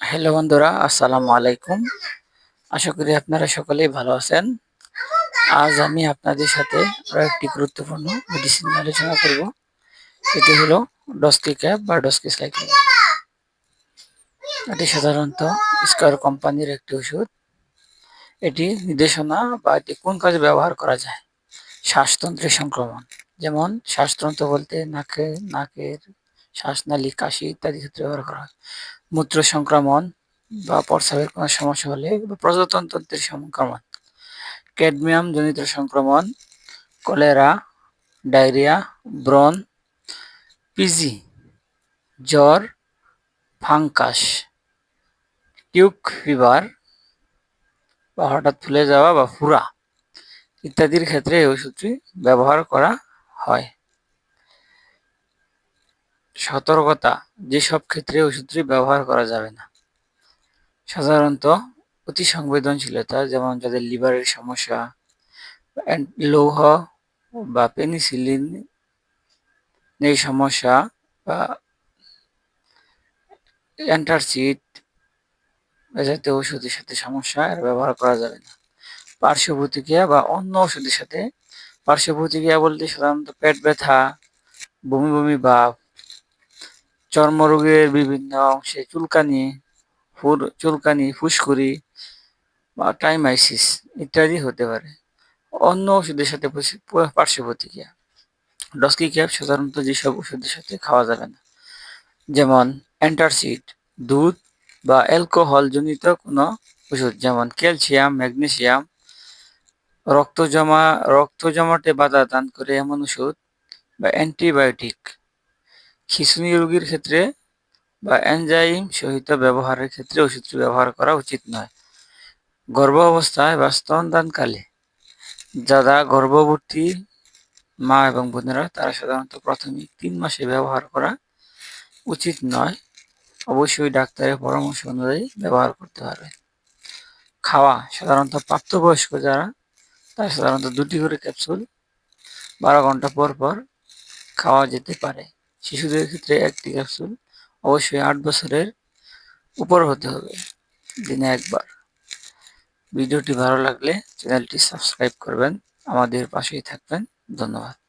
Hello বন্ধুরা, আসসালামু আলাইকুম। আশা করি আপনারা সকলেই ভালো আছেন। আজ আমি আপনাদের সাথে একটি গুরুত্বপূর্ণ মেডিসিন আলোচনা করব। এটি হলো ডস্কি ক্যাপ বা ডস্কি সাইকেল এটি সাধারণত স্কয়ার কোম্পানির একটি ওষুধ। এটি নির্দেশনা বা এটি কোন কাজে ব্যবহার করা যায়? শ্বাসতন্ত্রের সংক্রমণ। যেমন শ্বাসতন্ত্র বলতে নাকে, নাকের শ্বাসনালী কাশি ইত্যাদি ক্ষেত্রে ব্যবহার করা হয়। মূত্র সংক্রমণ বা প্রস্রাবের কোনো সমস্যা হলে বা প্রজাতন্ত্রের সংক্রমণ, ক্যাডমিয়াম জনিত সংক্রমণ, কলেরা, ডায়রিয়া ব্রন পিজি, জ্বর, ফাঙ্কাস, টিউক ফিভার বা হঠাৎ ফুলে যাওয়া বা ফুরা ইত্যাদির ক্ষেত্রে এই ওষুধটি ব্যবহার করা হয়। সতর্কতা, যেসব ক্ষেত্রে ওষুধটি ব্যবহার করা যাবে না। সাধারণত অতি সংবেদনশীলতা, যেমন যাদের লিভারের সমস্যা লৌহ বা পেনিসিলিন এই সমস্যা বা অ্যান্টারসিড জাতীয় ওষুধের সাথে সমস্যা এর ব্যবহার করা যাবে না। পার্শ্ব প্রতিক্রিয়া বা অন্য ওষুধের সাথে, পার্শ্ব প্রতিক্রিয়া বলতে সাধারণত পেট ব্যথা, বমি বমি ভাব চর্মরোগের বিভিন্ন অংশে চুলকানি চুলকানি, ফুসকুড়ি বা টাইমাইসিস ইত্যাদি হতে পারে। অন্য ওষুধের সাথে পার্শ্ব প্রতিক্রিয়া ডস্কি ক্যাপ সাধারণত যেসব ওষুধের সাথে খাওয়া যাবে না, যেমন অ্যান্টারসিড, দুধ বা অ্যালকোহল জনিত কোনো ওষুধ, যেমন ক্যালসিয়াম, ম্যাগনেসিয়াম রক্ত জমা রক্ত জমাটে বাধা দান করে এমন ওষুধ বা অ্যান্টিবায়োটিক খিঁচুনি রোগীর ক্ষেত্রে বা এনজাইম সহিত ব্যবহারের ক্ষেত্রে ওষুধটি ব্যবহার করা উচিত নয়। গর্ভ অবস্থায় বা স্তনদানকালে যারা গর্ভবতী মা এবং বোনেরা, তারা সাধারণত প্রাথমিক তিন মাসে ব্যবহার করা উচিত নয়। অবশ্যই ডাক্তারের পরামর্শ অনুযায়ী ব্যবহার করতে পারবে। খাওয়া, সাধারণত প্রাপ্তবয়স্ক যারা, তারা সাধারণত দুটি করে ক্যাপসুল বারো ঘণ্টা পর পর খাওয়া যেতে পারে। শিশুদের ক্ষেত্রে একটি ক্যাপসুল অবশ্যই আট বছরের উপর হতে হবে, দিনে একবার। ভিডিওটি ভালো লাগলে চ্যানেলটি সাবস্ক্রাইব করবেন, আমাদের পাশেই থাকবেন, ধন্যবাদ।